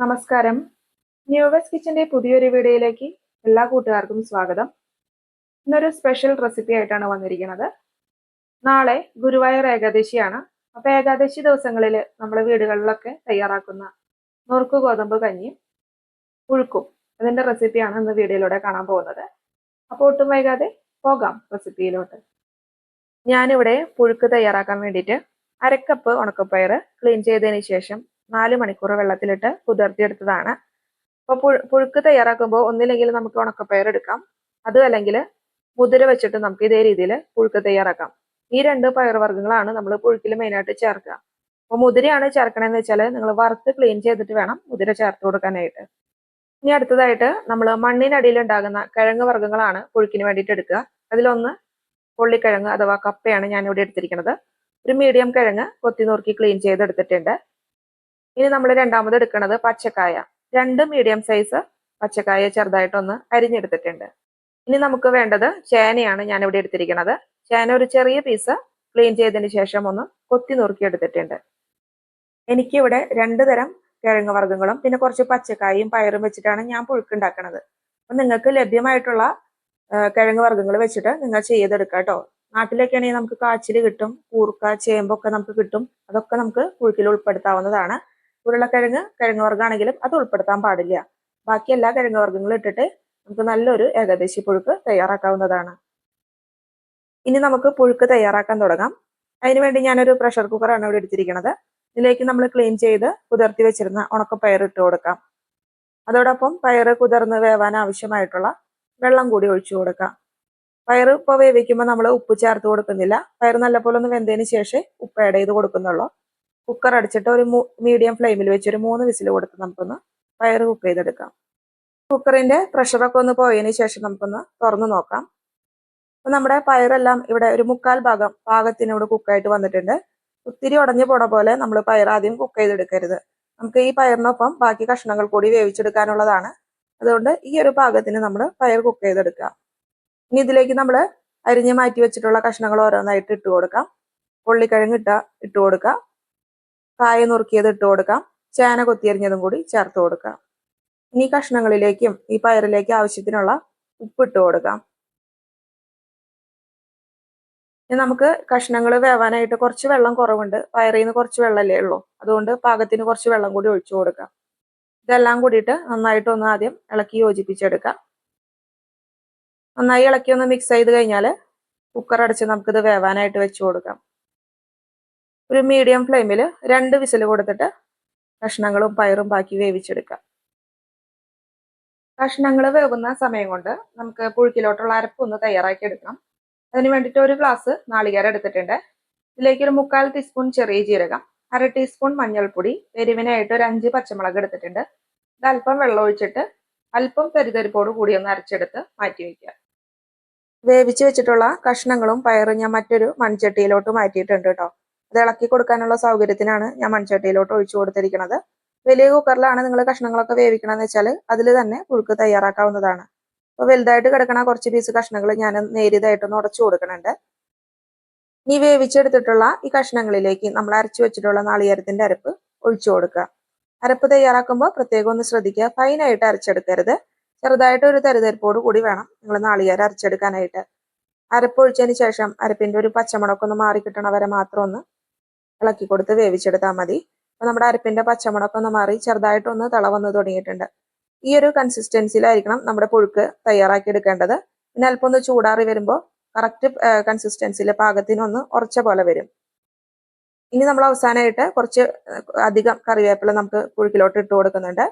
നമസ്കാരം. ന്യൂവസ് കിച്ചന്റെ പുതിയൊരു വീഡിയോയിലേക്ക് എല്ലാ കൂട്ടുകാർക്കും സ്വാഗതം. ഇന്നൊരു സ്പെഷ്യൽ റെസിപ്പി ആയിട്ടാണ് വന്നിരിക്കുന്നത്. നാളെ ഗുരുവായൂർ ഏകാദശിയാണ്. അപ്പൊ ഏകാദശി ദിവസങ്ങളിൽ നമ്മുടെ വീടുകളിലൊക്കെ തയ്യാറാക്കുന്ന നുറുക്ക് ഗോതമ്പ് കഞ്ഞിയും പുഴുക്കും അതിന്റെ റെസിപ്പിയാണ് ഇന്ന് വീഡിയോയിലൂടെ കാണാൻ പോകുന്നത്. അപ്പോൾ ഒട്ടും വൈകാതെ പോകാം റെസിപ്പിയിലോട്ട് ഞാനിവിടെ പുഴുക്ക് തയ്യാറാക്കാൻ വേണ്ടിയിട്ട് അരക്കപ്പ് ഉണക്കപ്പയർ ക്ലീൻ ചെയ്തതിന് ശേഷം നാല് മണിക്കൂർ വെള്ളത്തിലിട്ട് കുതിർത്തിയെടുത്തതാണ്. അപ്പോൾ പുഴു പുഴുക്ക് തയ്യാറാക്കുമ്പോൾ ഒന്നില്ലെങ്കിൽ നമുക്ക് ഉണക്കപ്പയർ എടുക്കാം. അതും അല്ലെങ്കിൽ മുതിര വെച്ചിട്ട് നമുക്ക് ഇതേ രീതിയിൽ പുഴുക്ക് തയ്യാറാക്കാം. ഈ രണ്ട് പയറുവർഗങ്ങളാണ് നമ്മൾ പുഴുക്കിൽ മെയിനായിട്ട് ചേർക്കുക. അപ്പോൾ മുതിരയാണ് ചേർക്കണമെന്ന് വെച്ചാൽ നിങ്ങൾ വറുത്ത് ക്ലീൻ ചെയ്തിട്ട് വേണം മുതിര ചേർത്ത് കൊടുക്കാനായിട്ട്. ഇനി അടുത്തതായിട്ട് നമ്മൾ മണ്ണിനടിയിൽ ഉണ്ടാകുന്ന കിഴങ്ങ് വർഗങ്ങളാണ് പുഴുക്കിന് വേണ്ടിയിട്ട് എടുക്കുക. അതിലൊന്ന് പൊള്ളിക്കിഴങ്ങ് അഥവാ കപ്പയാണ് ഞാൻ ഇവിടെ എടുത്തിരിക്കുന്നത്. ഒരു മീഡിയം കിഴങ്ങ് കൊത്തി നുറുക്കി ക്ലീൻ ചെയ്തെടുത്തിട്ടുണ്ട്. ഇനി നമ്മൾ രണ്ടാമത് എടുക്കുന്നത് പച്ചക്കായ. രണ്ട് മീഡിയം സൈസ് പച്ചക്കായ ചെറുതായിട്ടൊന്ന് അരിഞ്ഞെടുത്തിട്ടുണ്ട്. ഇനി നമുക്ക് വേണ്ടത് ചേനയാണ് ഞാൻ ഇവിടെ എടുത്തിരിക്കുന്നത് ചേന ഒരു ചെറിയ പീസ് ക്ലീൻ ചെയ്തതിന് ശേഷം ഒന്ന് കൊത്തി നുറുക്കി എടുത്തിട്ടുണ്ട്. എനിക്കിവിടെ രണ്ട് തരം കിഴങ്ങ് വർഗങ്ങളും പിന്നെ കുറച്ച് പച്ചക്കായും പയറും വെച്ചിട്ടാണ് ഞാൻ പുഴുക്കുണ്ടാക്കുന്നത് അപ്പം നിങ്ങൾക്ക് ലഭ്യമായിട്ടുള്ള കിഴങ്ങ് വർഗങ്ങൾ വെച്ചിട്ട് നിങ്ങൾ ചെയ്തെടുക്കുക കേട്ടോ. നാട്ടിലൊക്കെ ആണെങ്കിൽ നമുക്ക് കാച്ചിൽ കിട്ടും കൂർക്ക ചേമ്പൊക്കെ നമുക്ക് കിട്ടും. അതൊക്കെ നമുക്ക് പുഴുക്കിൽ ഉൾപ്പെടുത്താവുന്നതാണ്. ഉരുളക്കിഴങ്ങ് കിഴങ്ങ് വർഗമാണെങ്കിലും അത് ഉൾപ്പെടുത്താൻ പാടില്ല. ബാക്കി എല്ലാ കിഴങ്ങ് വർഗങ്ങളും ഇട്ടിട്ട് നമുക്ക് നല്ലൊരു ഏകദേശി പുഴുക്ക് തയ്യാറാക്കാവുന്നതാണ്. ഇനി നമുക്ക് പുഴുക്ക് തയ്യാറാക്കാൻ തുടങ്ങാം. അതിനുവേണ്ടി ഞാനൊരു പ്രഷർ കുക്കറാണ് ഇവിടെ എടുത്തിരിക്കുന്നത്. ഇതിലേക്ക് നമ്മൾ ക്ലീൻ ചെയ്ത് കുതിർത്തി വെച്ചിരുന്ന ഉണക്കപ്പയർ ഇട്ട് കൊടുക്കാം. അതോടൊപ്പം പയർ കുതിർന്ന് വേവാൻ ആവശ്യമായിട്ടുള്ള വെള്ളം കൂടി ഒഴിച്ചു കൊടുക്കാം. പയർ ഇപ്പോൾ വേവിക്കുമ്പോൾ നമ്മൾ ഉപ്പ് ചേർത്ത് കൊടുക്കുന്നില്ല. പയർ നല്ലപോലെ ഒന്ന് വെന്തതിന് ശേഷം ഉപ്പ് ആഡ് ചെയ്ത് കൊടുക്കുന്നുള്ളൂ. കുക്കർ അടിച്ചിട്ട് ഒരു മീഡിയം ഫ്ലെയിമിൽ വെച്ച് ഒരു മൂന്ന് വിസിൽ കൊടുത്ത് നമുക്കൊന്ന് പയർ കുക്ക് ചെയ്തെടുക്കാം. കുക്കറിന്റെ പ്രഷറൊക്കെ ഒന്ന് പോയതിന് ശേഷം നമുക്കൊന്ന് തുറന്നു നോക്കാം. അപ്പൊ നമ്മുടെ പയറെല്ലാം ഇവിടെ ഒരു മുക്കാൽ ഭാഗം പാകത്തിന് ഇവിടെ കുക്കായിട്ട് വന്നിട്ടുണ്ട്. ഒത്തിരി ഉടഞ്ഞു പോണ പോലെ നമ്മൾ പയർ ആദ്യം കുക്ക് ചെയ്തെടുക്കരുത്. നമുക്ക് ഈ പയറിനൊപ്പം ബാക്കി കഷ്ണങ്ങൾ കൂടി വേവിച്ചെടുക്കാനുള്ളതാണ്. അതുകൊണ്ട് ഈ ഒരു പാകത്തിന് നമ്മൾ പയർ കുക്ക് ചെയ്തെടുക്കുക. ഇനി ഇതിലേക്ക് നമ്മൾ അരിഞ്ഞ് മാറ്റി വെച്ചിട്ടുള്ള കഷ്ണങ്ങൾ ഓരോന്നായിട്ട് ഇട്ട് കൊടുക്കാം. ഉള്ളിക്കിഴങ്ങ് ഇട്ട ഇട്ട് കൊടുക്കാം കായ നുറുക്കിയത് ഇട്ട് കൊടുക്കാം. ചേന കൊത്തിയരിഞ്ഞതും കൂടി ചേർത്ത് കൊടുക്കാം. ഇനി കഷ്ണങ്ങളിലേക്കും ഈ പയറിലേക്കും ആവശ്യത്തിനുള്ള ഉപ്പിട്ട് കൊടുക്കാം. ഇനി നമുക്ക് കഷ്ണങ്ങൾ വേവാനായിട്ട് കുറച്ച് വെള്ളം കുറവുണ്ട്. പയറിൽ നിന്ന് കുറച്ച് വെള്ളമല്ലേ ഉള്ളൂ. അതുകൊണ്ട് പാകത്തിന് കുറച്ച് വെള്ളം കൂടി ഒഴിച്ചു കൊടുക്കാം. ഇതെല്ലാം കൂടിയിട്ട് നന്നായിട്ട് ഒന്ന് ആദ്യം ഇളക്കി യോജിപ്പിച്ചെടുക്കാം. നന്നായി ഇളക്കി ഒന്ന് മിക്സ് ചെയ്ത് കഴിഞ്ഞാൽ കുക്കർ അടച്ച് നമുക്കിത് വേവാനായിട്ട് വെച്ച് കൊടുക്കാം. ഒരു മീഡിയം ഫ്ലെയിമിൽ രണ്ട് വിസിൽ കൊടുത്തിട്ട് കഷ്ണങ്ങളും പയറും ബാക്കി വേവിച്ചെടുക്കാം കഷ്ണങ്ങൾ വേവുന്ന സമയം കൊണ്ട് നമുക്ക് പുഴുക്കിലോട്ടുള്ള അരപ്പ് ഒന്ന് തയ്യാറാക്കി എടുക്കണം അതിന് വേണ്ടിയിട്ട് ഒരു ഗ്ലാസ് നാളികേരം എടുത്തിട്ടുണ്ട്. ഇതിലേക്ക് ഒരു മുക്കാൽ ടീസ്പൂൺ ചെറിയ ജീരകം അര ടീസ്പൂൺ മഞ്ഞൾപ്പൊടി എരിവിനായിട്ട് ഒരു അഞ്ച് പച്ചമുളക് എടുത്തിട്ടുണ്ട്. ഇത് അല്പം വെള്ളം ഒഴിച്ചിട്ട് അല്പം തരിതരിപ്പോട് കൂടി ഒന്ന് അരച്ചെടുത്ത് മാറ്റി വയ്ക്കുക. വേവിച്ച് വെച്ചിട്ടുള്ള കഷ്ണങ്ങളും പയറും ഞാൻ മറ്റൊരു മൺചട്ടിയിലോട്ട് മാറ്റിയിട്ടുണ്ട് കേട്ടോ. അത് ഇളക്കി കൊടുക്കാനുള്ള സൗകര്യത്തിനാണ് ഞാൻ മൺചട്ടിയിലോട്ട് ഒഴിച്ചു കൊടുത്തിരിക്കുന്നത്. വലിയ കുക്കറിലാണ് നിങ്ങൾ കഷ്ണങ്ങളൊക്കെ വേവിക്കണമെന്ന് വെച്ചാൽ അതിൽ തന്നെ പുഴുക്ക് തയ്യാറാക്കാവുന്നതാണ്. അപ്പോൾ വലുതായിട്ട് കിടക്കണ കുറച്ച് പീസ് കഷ്ണങ്ങൾ ഞാൻ നേരിയതായിട്ടൊന്ന് ഉടച്ചു കൊടുക്കുന്നുണ്ട്. ഇനി വേവിച്ചെടുത്തിട്ടുള്ള ഈ കഷ്ണങ്ങളിലേക്ക് നമ്മൾ അരച്ചു വെച്ചിട്ടുള്ള നാളികേരത്തിന്റെ അരപ്പ് ഒഴിച്ചു കൊടുക്കുക. അരപ്പ് തയ്യാറാക്കുമ്പോൾ പ്രത്യേകം ഒന്ന് ശ്രദ്ധിക്കുക. ഫൈനായിട്ട് അരച്ചെടുക്കരുത്. ചെറുതായിട്ട് ഒരു തരുതരിപ്പോട് കൂടി വേണം നിങ്ങൾ നാളികേരം അരച്ചെടുക്കാനായിട്ട്. അരപ്പ് ഒഴിച്ചതിന് ശേഷം അരപ്പിന്റെ ഒരു പച്ചമുളക് ഒന്ന് മാറി കിട്ടണ വരെ മാത്രം ഒന്ന് ഇളക്കി കൊടുത്ത് വേവിച്ചെടുത്താൽ മതി. അപ്പൊ നമ്മുടെ അരപ്പിന്റെ പച്ചമുളക് ഒന്ന് മാറി ചെറുതായിട്ടൊന്ന് തിള വന്ന് തുടങ്ങിയിട്ടുണ്ട്. ഈ ഒരു കൺസിസ്റ്റൻസിയിലായിരിക്കണം നമ്മുടെ പുഴുക്ക് തയ്യാറാക്കി എടുക്കേണ്ടത്. പിന്നെ അല്പം ഒന്ന് ചൂടാറി വരുമ്പോൾ കറക്റ്റ് കൺസിസ്റ്റൻസിയിൽ പാകത്തിനൊന്ന് ഉറച്ച പോലെ വരും. ഇനി നമ്മൾ അവസാനമായിട്ട് കുറച്ച് അധികം കറിവേപ്പില നമുക്ക് പുഴുക്കിലോട്ട് ഇട്ട് കൊടുക്കുന്നുണ്ട്.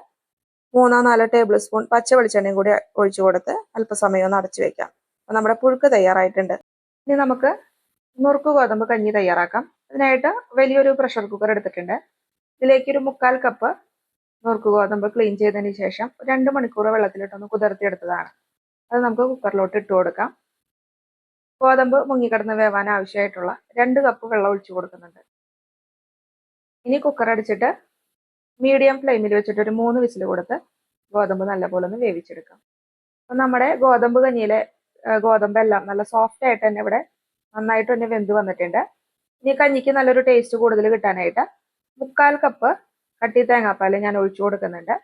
മൂന്നോ നാലോ ടേബിൾ സ്പൂൺ പച്ച വെളിച്ചെണ്ണയും കൂടി ഒഴിച്ചു കൊടുത്ത് അല്പസമയം ഒന്ന് അടച്ചു വെക്കാം. അപ്പൊ നമ്മുടെ പുഴുക്ക് തയ്യാറായിട്ടുണ്ട്. ഇനി നമുക്ക് നുറുക്ക് ഗോതമ്പ് കഞ്ഞി തയ്യാറാക്കാം. അതിനായിട്ട് വലിയൊരു പ്രഷർ കുക്കർ എടുത്തിട്ടുണ്ട്. ഇതിലേക്ക് ഒരു മുക്കാൽ കപ്പ് നുറുക്ക് ഗോതമ്പ് ക്ലീൻ ചെയ്തതിന് ശേഷം രണ്ട് മണിക്കൂർ വെള്ളത്തിലിട്ടൊന്ന് കുതിർത്തിയെടുത്തതാണ് അത് നമുക്ക് കുക്കറിലോട്ട് ഇട്ട് കൊടുക്കാം. ഗോതമ്പ് മുങ്ങിക്കിടന്ന് വേവാൻ ആവശ്യമായിട്ടുള്ള രണ്ട് കപ്പ് വെള്ളം ഒഴിച്ചു കൊടുക്കുന്നുണ്ട്. ഇനി കുക്കർ അടിച്ചിട്ട് മീഡിയം ഫ്ലെയിമിൽ വെച്ചിട്ട് ഒരു മൂന്ന് വിസിൽ കൊടുത്ത് ഗോതമ്പ് നല്ലപോലെ ഒന്ന് വേവിച്ചെടുക്കാം. അപ്പം നമ്മുടെ ഗോതമ്പ് കഞ്ഞിയിലെ ഗോതമ്പെല്ലാം നല്ല സോഫ്റ്റ് ആയിട്ട് തന്നെ ഇവിടെ നന്നായിട്ട് തന്നെ വെന്ത് വന്നിട്ടുണ്ട്. ഇനി കഞ്ഞിക്ക് നല്ലൊരു ടേസ്റ്റ് കൂടുതൽ കിട്ടാനായിട്ട് മുക്കാൽ കപ്പ് കട്ടി തേങ്ങാപ്പാൽ ഞാൻ ഒഴിച്ചു കൊടുക്കുന്നുണ്ട്.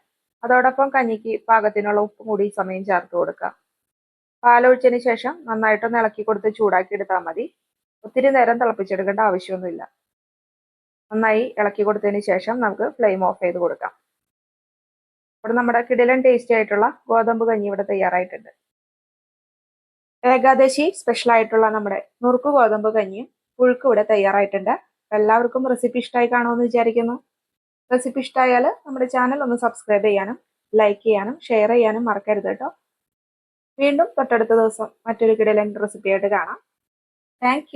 അതോടൊപ്പം കഞ്ഞിക്ക് പാകത്തിനുള്ള ഉപ്പും കൂടി സമയം ചേർത്ത് കൊടുക്കുക പാലൊഴിച്ചതിന് ശേഷം നന്നായിട്ടൊന്ന് ഇളക്കി കൊടുത്ത് ചൂടാക്കി എടുത്താൽ മതി. ഒത്തിരി നേരം തിളപ്പിച്ചെടുക്കേണ്ട ആവശ്യമൊന്നുമില്ല. നന്നായി ഇളക്കി കൊടുത്തതിന് ശേഷം നമുക്ക് ഫ്ലെയിം ഓഫ് ചെയ്ത് കൊടുക്കാം. ഇവിടെ നമ്മുടെ കിടിലൻ ടേസ്റ്റി ആയിട്ടുള്ള ഗോതമ്പ് കഞ്ഞി ഇവിടെ തയ്യാറായിട്ടുണ്ട്. ഏകാദശി സ്പെഷ്യൽ ആയിട്ടുള്ള നമ്മുടെ നുറുക്ക് ഗോതമ്പ് കഞ്ഞിയും പുഴുക്കും ഇവിടെ തയ്യാറായിട്ടുണ്ട്. എല്ലാവർക്കും റെസിപ്പി ഇഷ്ടമായി കാണുമെന്ന് വിചാരിക്കുന്നു. റെസിപ്പി ഇഷ്ടമായാൽ നമ്മുടെ ചാനൽ ഒന്ന് സബ്സ്ക്രൈബ് ചെയ്യാനും ലൈക്ക് ചെയ്യാനും ഷെയർ ചെയ്യാനും മറക്കരുത് കേട്ടോ. വീണ്ടും തൊട്ടടുത്ത ദിവസം മറ്റൊരു കിടലൻ റെസിപ്പിയായിട്ട് കാണാം. താങ്ക്